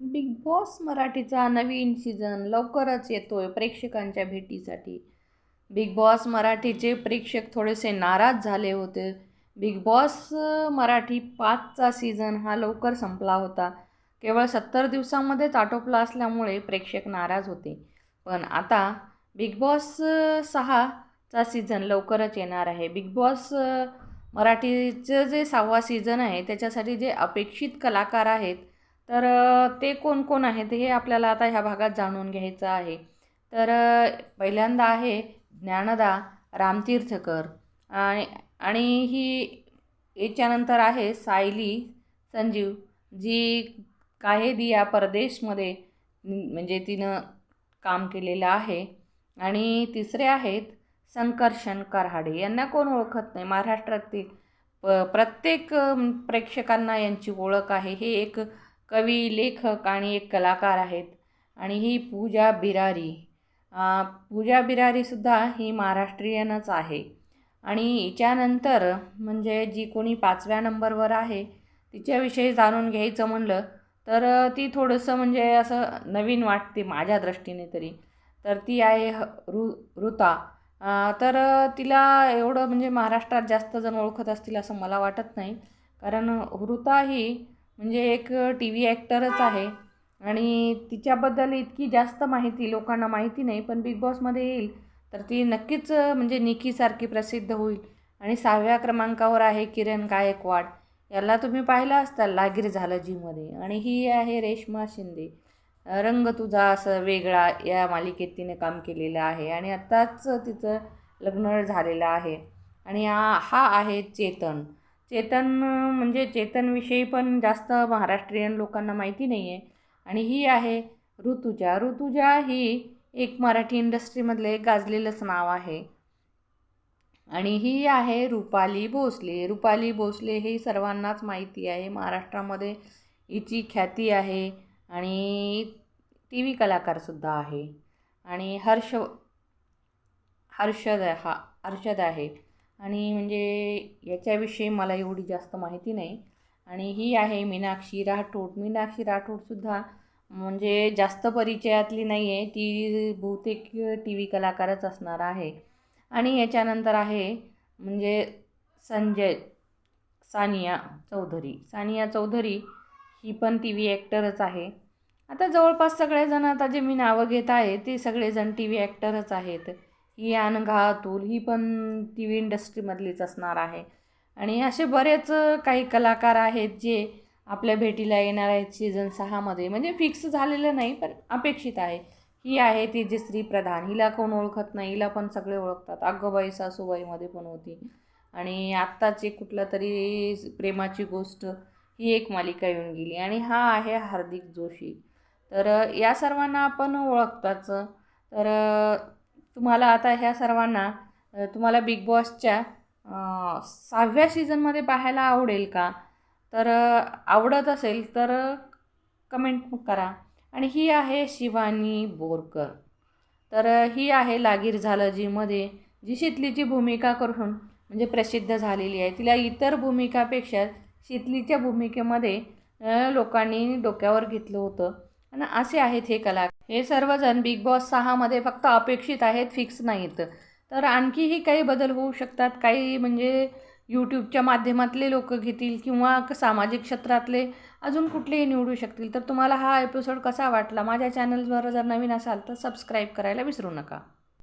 Big boss मराठीचा नवीन season लवकरच येतोय प्रेक्षकांच्या भेटीसाठी. बिग बॉस मराठीचे प्रेक्षक थोडेसे नाराज झाले होते. बिग बॉस मराठी पाचचा सीझन हा लवकर संपला होता. केवळ सत्तर दिवसांमध्येच आटोपला असल्यामुळे प्रेक्षक नाराज होते. पण आता बिग बॉस सहाचा सीझन लवकरच येणार आहे. बिग बॉस मराठीचं जे सहावा सीझन आहे त्याच्यासाठी जे अपेक्षित कलाकार आहेत तर ते कोण कोण आहेत हे आपल्याला आता ह्या भागात जाणून घ्यायचं आहे. तर पहिल्यांदा आहे ज्ञानदा रामतीर्थकर आणि आणि ही याच्यानंतर आहे सायली संजीव जी काहे दिया परदेशमध्ये म्हणजे तिनं काम केलेलं आहे. आणि तिसरे आहेत संकर्षण कराडे यांना कोण ओळखत नाही? महाराष्ट्रातील प प्रत्येक प्रेक्षकांना यांची ओळख आहे. हे एक कवी लेखक आणि एक कलाकार आहेत आणि ही पूजा बिरारी. पूजा बिरारीसुद्धा ही महाराष्ट्रीयनच आहे. आणि हिच्यानंतर म्हणजे जी कोणी पाचव्या नंबरवर आहे तिच्याविषयी जाणून घ्यायचं म्हणलं तर ती थोडंसं म्हणजे असं नवीन वाटते माझ्या दृष्टीने तरी. तर ती आहे रु ऋता. तर तिला एवढं म्हणजे महाराष्ट्रात जास्त जण ओळखत असतील असं मला वाटत नाही. कारण ऋता ही म्हणजे एक टी व्ही ॲक्टरच आहे. आणि तिच्याबद्दल इतकी जास्त माहिती लोकांना माहिती नाही पण बिग बॉसमध्ये येईल तर ती नक्कीच म्हणजे निकीसारखी प्रसिद्ध होईल. आणि सहाव्या क्रमांकावर आहे किरण गायकवाड. याला तुम्ही पाहिलं असताल लागीर झालं जीमध्ये आणि ही आहे रेश्मा शिंदे. रंग तुझा असं वेगळा या मालिकेत तिने काम केलेलं आहे. आणि आत्ताच तिचं लग्न झालेलं आहे. आणि हा आहे चेतन. चेतन म्हणजे चेतनविषयी पण जास्त महाराष्ट्रीयन लोकांना माहिती नाही आहे आणि ही आहे ऋतुजा. ऋतुजा ही एक मराठी इंडस्ट्रीमधलं एक गाजलेलंच नाव आहे. आणि ही आहे रुपाली भोसले. रुपाली भोसले ही सर्वांनाच माहिती आहे. महाराष्ट्रामध्ये हिची ख्याती आहे आणि टी व्ही कलाकारसुद्धा आहे. आणि हर्ष हर्षद हा हर्षद आहे. आणि म्हणजे याच्याविषयी मला एवढी जास्त माहिती नाही. आणि ही आहे मीनाक्षी राठोड. मीनाक्षी राठोडसुद्धा म्हणजे जास्त परिचयातली नाही आहे ती बहुतेक टी व्ही कलाकारच असणार आहे. आणि याच्यानंतर आहे म्हणजे संजय सानिया चौधरी. सानिया चौधरी ही पण टी व्ही ॲक्टरच आहे. आता जवळपास सगळेजण आता जे मी नावं घेत आहे ते सगळेजण टी व्ही ॲक्टरच आहेत. ही अनघा अतुल ही पण टी व्ही इंडस्ट्रीमधलीच असणार आहे. आणि असे बरेच काही कलाकार आहेत जे आपल्या भेटीला येणार आहेत सीझन सहामध्ये म्हणजे फिक्स झालेलं नाही पण अपेक्षित आहे. ही आहे ती प्रधान. हिला कोण ओळखत नाही हिला पण सगळे ओळखतात. अग्गबाई सासूबाईमध्ये पण होती. आणि आत्ताची कुठलं कुठला तरी प्रेमाची गोष्ट ही एक मालिका येऊन गेली. आणि हा आहे हार्दिक जोशी. तर या सर्वांना आपण ओळखताच. तर तुम्हाला आता ह्या सर्वांना तुम्हाला बिग बॉसच्या सहाव्या सीझनमध्ये पाहायला आवडेल का? तर आवडत असेल तर कमेंट करा. आणि ही आहे शिवानी बोरकर. तर ही आहे लागीर झालं जीमध्ये जी शितलीची भूमिका करून म्हणजे प्रसिद्ध झालेली आहे. तिला इतर भूमिकापेक्षा शितलीच्या भूमिकेमध्ये लोकांनी डोक्यावर घेतलं होतं. आणि असे आहेत हे कला. हे सर्वजण बिग बॉस सहामध्ये फक्त अपेक्षित आहेत फिक्स नाहीत. तर आणखीही काही बदल होऊ शकतात? काही म्हणजे यूट्यूबच्या माध्यमातले लोक घेतील किंवा सामाजिक क्षेत्रातले अजून कुठलेही निवडू शकतील? तर तुम्हाला हा एपिसोड कसा वाटला? माझ्या चॅनलवर जर नवीन असाल तर सबस्क्राईब करायला विसरू नका.